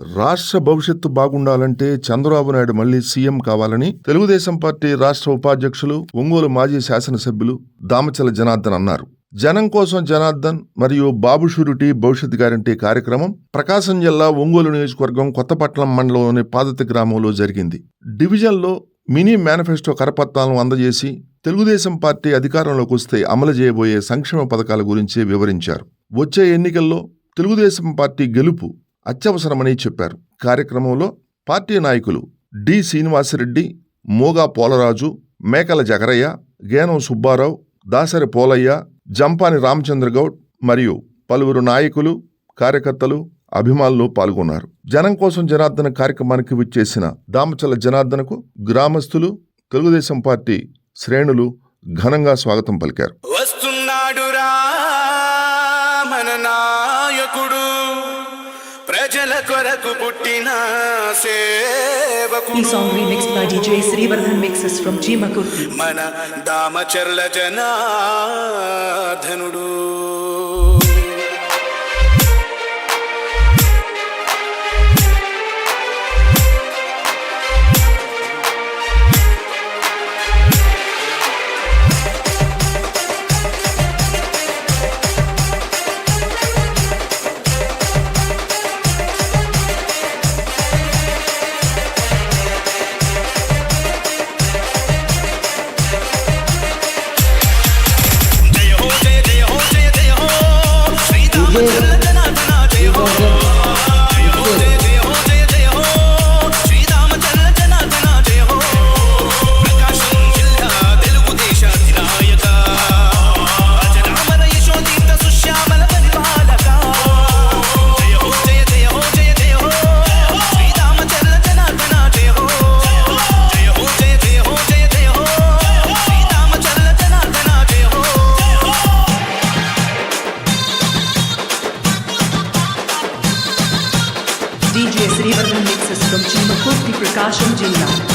రాష్ట్ర భవిష్యత్తు బాగుండాలంటే చంద్రబాబు నాయుడు మళ్ళీ సీఎం కావాలని తెలుగుదేశం పార్టీ రాష్ట్ర ఉపాధ్యక్షులు ఒంగోలు మాజీ శాసనసభ్యులు దామచల జనార్దన్ అన్నారు. జనం కోసం జనార్దన్ మరియు బాబు షూరిటీ భవిష్యత్ గ్యారంటీ కార్యక్రమం ప్రకాశం జిల్లా ఒంగోలు నియోజకవర్గం కొత్తపట్నం మండలంలోని పాదతి గ్రామంలో జరిగింది. డివిజన్లో మినీ మేనిఫెస్టో కరపత్రాలను అందజేసి తెలుగుదేశం పార్టీ అధికారంలోకి వస్తే అమలు చేయబోయే సంక్షేమ పథకాల గురించి వివరించారు. వచ్చే ఎన్నికల్లో తెలుగుదేశం పార్టీ గెలుపు అత్యవసరమని చెప్పారు. కార్యక్రమంలో పార్టీ నాయకులు డి. శ్రీనివాసరెడ్డి మోగా పోలరాజు మేకల జగరయ్య గేనం సుబ్బారావు దాసరి పోలయ్య జంపాని రామచంద్రగౌడ్ మరియు పలువురు నాయకులు కార్యకర్తలు అభిమానులు పాల్గొన్నారు. జనం కోసం జనార్దన కార్యక్రమానికి విచ్చేసిన దామచల జనార్దనకు గ్రామస్తులు తెలుగుదేశం పార్టీ శ్రేణులు ఘనంగా స్వాగతం పలికారు. వస్తున్నాడురా మన నాయకుడు. ప్రజల కొరకు పుట్టిన ఈ సేవకుడు song remixed by DJ Srivardhan mixes from Jimakurti. మన దామచర్ల జనాధనుడు Prakasham Jindal.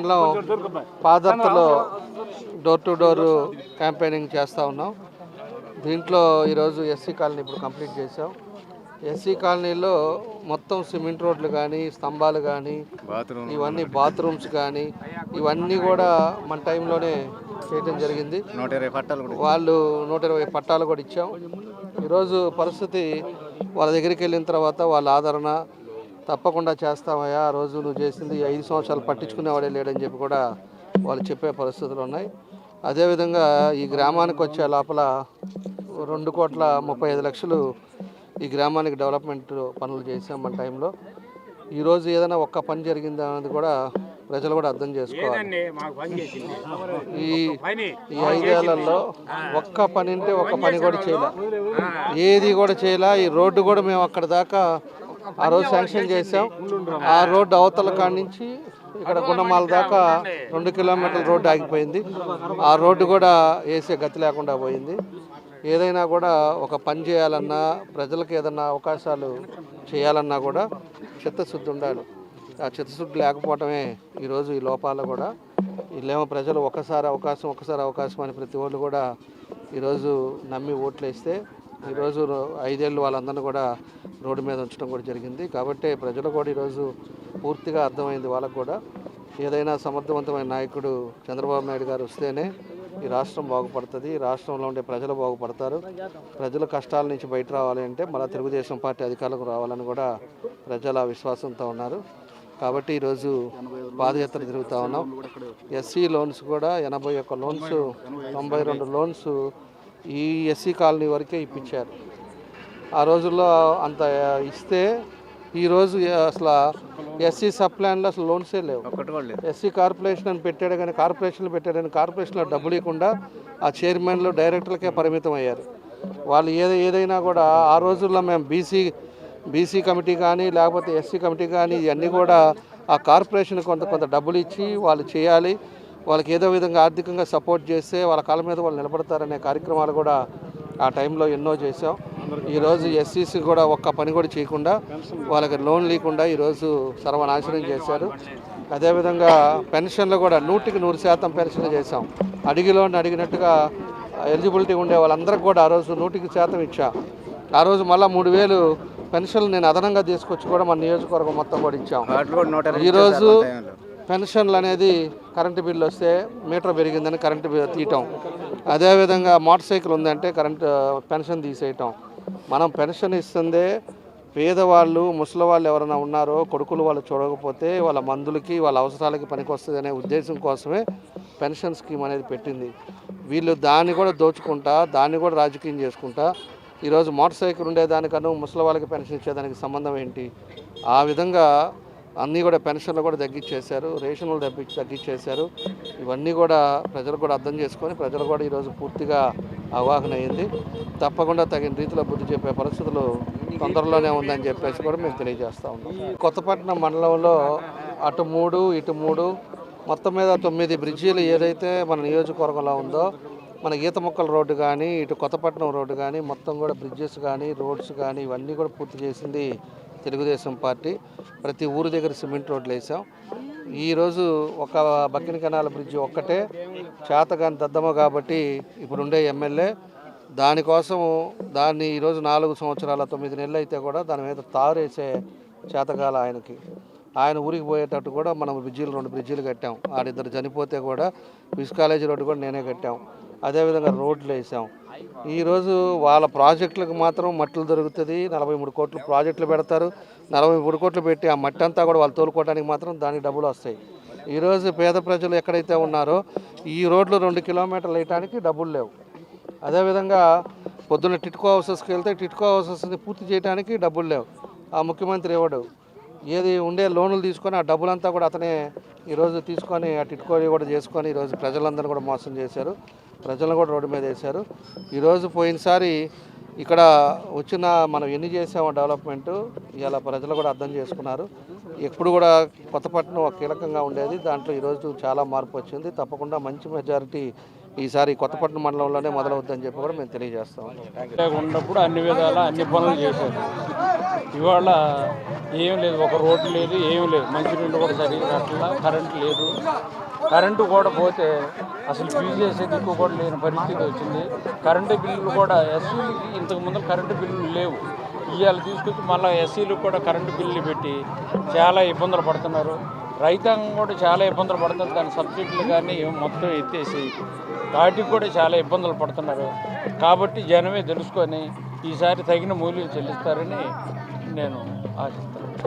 మండలం పాదర్తలో డోర్ టు డోర్ క్యాంపెయినింగ్ చేస్తూ ఉన్నాం. దీంట్లో ఈరోజు ఎస్సీ కాలనీ ఇప్పుడు కంప్లీట్ చేసాం ఎస్సీ కాలనీలో మొత్తం సిమెంట్ రోడ్లు కానీ స్తంభాలు కానీ ఇవన్నీ బాత్రూమ్స్ కానీ ఇవన్నీ కూడా మన టైంలోనే చేయడం జరిగింది. వాళ్ళు నూట ఇరవై పట్టాలు కూడా ఇచ్చాం. ఈరోజు పరిస్థితి వాళ్ళ దగ్గరికి వెళ్ళిన తర్వాత వాళ్ళ ఆదరణ తప్పకుండా చేస్తామయ్యా. ఆ రోజు నువ్వు చేసింది ఐదు సంవత్సరాలు పట్టించుకునేవాడే లేడని చెప్పి కూడా వాళ్ళు చెప్పే పరిస్థితులు ఉన్నాయి. అదేవిధంగా ఈ గ్రామానికి వచ్చే లోపల రెండు కోట్ల ముప్పై ఐదు లక్షలు ఈ గ్రామానికి డెవలప్మెంట్ పనులు చేసాం మన టైంలో. ఈరోజు ఏదైనా ఒక్క పని జరిగిందా అనేది కూడా ప్రజలు కూడా అర్థం చేసుకోవాలి. ఈ ఈ ఐదేళ్ళలో ఒక్క పని అంటే ఒక్క పని కూడా చేయలే. ఏది కూడా చేయలే. ఈ రోడ్డు కూడా మేము అక్కడ దాకా ఆ రోజు శాంక్షన్ చేసాం ఆ రోడ్డు అవతల కాడి నుంచి ఇక్కడ గుండమాల దాకా రెండు కిలోమీటర్ల రోడ్డు ఆగిపోయింది. ఆ రోడ్డు కూడా వేసే గతి లేకుండా పోయింది. ఏదైనా కూడా ఒక పని చేయాలన్నా ప్రజలకు ఏదన్నా అవకాశాలు చేయాలన్నా కూడా చిత్తశుద్ధి ఉండాలి. ఆ చిత్తశుద్ధి లేకపోవటమే ఈరోజు ఈ లోపాలు కూడా. వీళ్ళేమో ప్రజలు ఒకసారి అవకాశం ఒకసారి అవకాశం అని ప్రతి వాళ్ళు కూడా ఈరోజు నమ్మి ఓట్లు వేస్తే ఈరోజు ఐదేళ్ళు వాళ్ళందరినీ కూడా రోడ్డు మీద ఉంచడం కూడా జరిగింది. కాబట్టి ప్రజలు కూడా ఈరోజు పూర్తిగా అర్థమైంది వాళ్ళకు కూడా. ఏదైనా సమర్థవంతమైన నాయకుడు చంద్రబాబు నాయుడు గారు వస్తేనే ఈ రాష్ట్రం బాగుపడుతుంది. ఈ రాష్ట్రంలో ఉండే ప్రజలు బాగుపడతారు. ప్రజల కష్టాల నుంచి బయట రావాలి అంటే మళ్ళీ తెలుగుదేశం పార్టీ అధికారులకు రావాలని కూడా ప్రజల విశ్వాసంతో ఉన్నారు. కాబట్టి ఈరోజు పాదయాత్ర తిరుగుతూ ఉన్నాం. ఎస్సీ లోన్స్ కూడా ఎనభై ఒక్క లోన్స్ తొంభై రెండు లోన్స్ ఈ ఎస్సీ కాలనీ వరకే ఇప్పించారు. ఆ రోజుల్లో అంత ఇస్తే ఈరోజు అసలు ఎస్సీ సబ్ ప్లాన్లో అసలు లోన్సే లేవు. ఎస్సీ కార్పొరేషన్ అని పెట్టాడు కానీ కార్పొరేషన్లు పెట్టాడని కార్పొరేషన్లో డబ్బులు ఇవ్వకుండా ఆ చైర్మన్లు డైరెక్టర్లకే పరిమితం అయ్యారు. వాళ్ళు ఏది ఏదైనా కూడా ఆ రోజుల్లో మేము బీసీ బీసీ కమిటీ కానీ లేకపోతే ఎస్సీ కమిటీ కానీ ఇవన్నీ కూడా ఆ కార్పొరేషన్ కొంత కొంత డబ్బులు ఇచ్చి వాళ్ళు చేయాలి. వాళ్ళకి ఏదో విధంగా ఆర్థికంగా సపోర్ట్ చేస్తే వాళ్ళ కాళ్ళ మీద వాళ్ళు నిలబడతారనే కార్యక్రమాలు కూడా ఆ టైంలో ఎన్నో చేసాం ఈరోజు ఎస్సీసీ కూడా ఒక్క పని కూడా చేయకుండా వాళ్ళకి లోన్ లేకుండా ఈరోజు సర్వనాశనం చేశారు. అదేవిధంగా పెన్షన్లు కూడా నూటికి నూరు శాతం పెన్షన్లు చేశాం. అడిగిలో అడిగినట్టుగా ఎలిజిబిలిటీ ఉండే వాళ్ళందరికీ కూడా ఆ రోజు నూటికి శాతం ఇచ్చా. ఆ రోజు మళ్ళీ మూడు వేలు పెన్షన్లు నేను అదనంగా తీసుకొచ్చి కూడా మన నియోజకవర్గం మొత్తం కూడా ఇచ్చాం. ఈరోజు పెన్షన్లు అనేది కరెంటు బిల్లు వస్తే మీటర్ పెరిగిందని కరెంటు బిల్లు తీయటం. అదేవిధంగా మోటార్ సైకిల్ ఉందంటే కరెంటు పెన్షన్ తీసేయటం. మనం పెన్షన్ ఇస్తుందే పేదవాళ్ళు ముసలి వాళ్ళు ఎవరైనా ఉన్నారో కొడుకులు వాళ్ళు చూడకపోతే వాళ్ళ మందులకి వాళ్ళ అవసరాలకి పనికొస్తుంది అనే ఉద్దేశం కోసమే పెన్షన్ స్కీమ్ అనేది పెట్టింది. వీళ్ళు దాన్ని కూడా దోచుకుంటా దాన్ని కూడా రాజకీయం చేసుకుంటా ఈరోజు మోటార్ సైకిల్ ఉండేదానికన్నా ముసలి వాళ్ళకి పెన్షన్ ఇచ్చేదానికి సంబంధం ఏంటి? ఆ విధంగా అన్నీ కూడా పెన్షన్లు కూడా తగ్గించేశారు రేషన్లు తగ్గి తగ్గించేశారు. ఇవన్నీ కూడా ప్రజలు కూడా అర్థం చేసుకొని ప్రజలు కూడా ఈరోజు పూర్తిగా అవగాహన అయింది. తప్పకుండా తగిన రీతిలో బుద్ధి చెప్పే పరిస్థితులు తొందరలోనే ఉందని చెప్పేసి కూడా మేము తెలియజేస్తూ ఉన్నాం. కొత్తపట్నం మండలంలో అటు మూడు ఇటు మూడు మొత్తం మీద తొమ్మిది బ్రిడ్జీలు ఏదైతే మన నియోజకవర్గంలో ఉందో మన ఈత మొక్కల రోడ్డు కానీ ఇటు కొత్తపట్నం రోడ్డు కానీ మొత్తం కూడా బ్రిడ్జెస్ కానీ రోడ్స్ కానీ ఇవన్నీ కూడా పూర్తి చేసింది తెలుగుదేశం పార్టీ ప్రతి ఊరు దగ్గర సిమెంట్ రోడ్లు వేసాం. ఈరోజు ఒక బక్కిన కెనాల బ్రిడ్జి ఒక్కటే చేతగాని దద్దమ్మ కాబట్టి ఇప్పుడుండే ఎమ్మెల్యే. దానికోసం దాన్ని ఈరోజు నాలుగు సంవత్సరాల తొమ్మిది నెలలు అయితే కూడా దాని మీద తారేసే చేతగాల ఆయనకి. ఆయన ఊరికి పోయేటట్టు కూడా మనం బ్రిడ్జీలు రెండు బ్రిడ్జీలు కట్టాం. ఆడిద్దరు చనిపోతే కూడా విస్ కాలేజీ రోడ్డు కూడా నేనే కట్టాం. అదేవిధంగా రోడ్లు వేసాం. ఈరోజు వాళ్ళ ప్రాజెక్టులకు మాత్రం మట్టిలు దొరుకుతుంది. నలభై మూడు కోట్లు ప్రాజెక్టులు పెడతారు. నలభై మూడు కోట్లు పెట్టి ఆ మట్టి అంతా కూడా వాళ్ళు తోలుకోవడానికి మాత్రం దానికి డబ్బులు వస్తాయి. ఈరోజు పేద ప్రజలు ఎక్కడైతే ఉన్నారో ఈ రోడ్లు రెండు కిలోమీటర్లు వేయటానికి డబ్బులు లేవు. అదేవిధంగా పొద్దున్న టిట్కో హౌసెస్కి వెళ్తే టిట్కో హౌసెస్ని పూర్తి చేయడానికి డబ్బులు లేవు. ఆ ముఖ్యమంత్రి ఇవ్వడు ఏది ఉండే లోన్లు తీసుకొని ఆ డబ్బులంతా కూడా అతనే ఈరోజు తీసుకొని ఆ టిట్కో కూడా చేసుకొని ఈరోజు ప్రజలందరూ కూడా మోసం చేశారు. ప్రజలను కూడా రోడ్డు మీద వేశారు. ఈరోజు పోయినసారి ఇక్కడ వచ్చిన మనం ఎన్ని చేసామో డెవలప్మెంట్ ఇలా ప్రజలు కూడా అర్థం చేసుకున్నారు. ఎప్పుడు కూడా కొత్తపట్నం ఒక కీలకంగా ఉండేది. దాంట్లో ఈరోజు చాలా మార్పు వచ్చింది. తప్పకుండా మంచి మెజారిటీ ఈసారి కొత్తపట్నం మండలంలోనే మొదలవుద్దని చెప్పి కూడా మేము తెలియజేస్తాం ఉన్నప్పుడు అన్ని విధాల అన్ని పనులు చేశారు. ఇవాళ ఏం లేదు ఒక రోడ్డు లేదు ఏం లేదు. మంచినీళ్ళు కూడా సరిగ్గా అట్లా కరెంటు లేదు. కరెంటు కూడా పోతే అసలు ఫీజు చేసే దిక్కు కూడా లేని పరిస్థితి వచ్చింది. కరెంటు బిల్లులు కూడా ఎస్సీలకి ఇంతకు ముందు కరెంటు బిల్లులు లేవు. ఇవాళ తీసుకొచ్చి మళ్ళీ ఎస్సీలకు కూడా కరెంటు బిల్లులు పెట్టి చాలా ఇబ్బందులు పడుతున్నారు. రైతాంగం కూడా చాలా ఇబ్బందులు పడుతుంది. దాని సబ్సిడీలు కానీ మొత్తం ఎత్తేసి వాటికి కూడా చాలా ఇబ్బందులు పడుతున్నారు. కాబట్టి జనమే తెలుసుకొని ఈసారి తగిన మూల్యం చెల్లిస్తారని నేను ఆశిస్తున్నాను.